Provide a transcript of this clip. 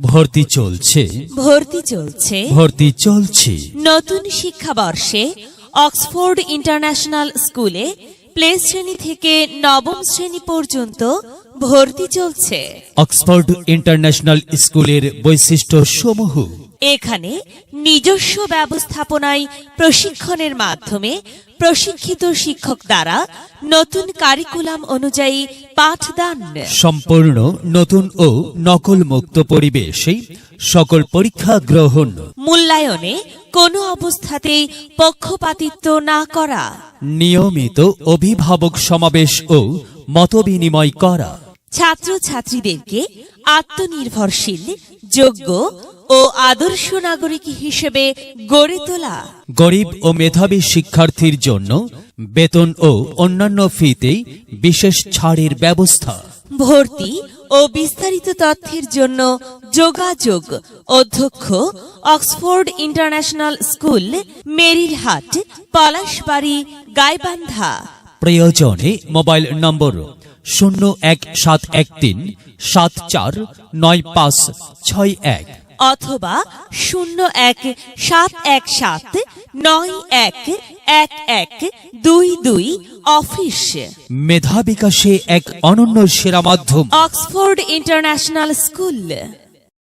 ভর্তি চলছে। ভর্তি চলছে ভর্তি চলছে। নতুন শিক্ষাবর্ষে অক্সফোর্ড ইন্টারন্যাশনাল স্কুলে প্লে শ্রেণি থেকে নবম শ্রেণি পর্যন্ত ভর্তি চলছে। অক্সফোর্ড ইন্টারন্যাশনাল স্কুলের বৈশিষ্ট্য সমূহ এখানে নিজস্ব ব্যবস্থাপনায় প্রশিক্ষণের মাধ্যমে প্রশিক্ষিত শিক্ষক দ্বারা নতুন কারিকুলাম অনুযায়ী পাঠদান। সম্পূর্ণ নতুন ও নকল মুক্ত পরিবেশে সকল পরীক্ষা গ্রহণ। মূল্যায়নে কোনো অবস্থাতেই পক্ষপাতিত্ব না করা। নিয়মিত অভিভাবক সমাবেশ ও মতবিনিময় করা। ছাত্রছাত্রীদেরকে আত্মনির্ভরশীল যোগ্য ও আদর্শ নাগরিক হিসেবে গড়ে তোলা। গরিব ও মেধাবী শিক্ষার্থীর জন্য বেতন ও অন্যান্য ফিতে বিশেষ ছাড়ের ব্যবস্থা। ভর্তি ও বিস্তারিত তথ্যের জন্য যোগাযোগ অধ্যক্ষ Oxford International School Merilhat Palashbari Gaibandha. প্রয়োজনে মোবাইল নম্বর শূন্য এক সাত এক তিন সাত চার নয় পাঁচ ছয় এক। অথবা শূন্য এক সাত এক সাত নয় এক এক এক দুই দুই অফিস। মেধা বিকাশে এক অনন্য সেরা মাধ্যম। Oxford International School.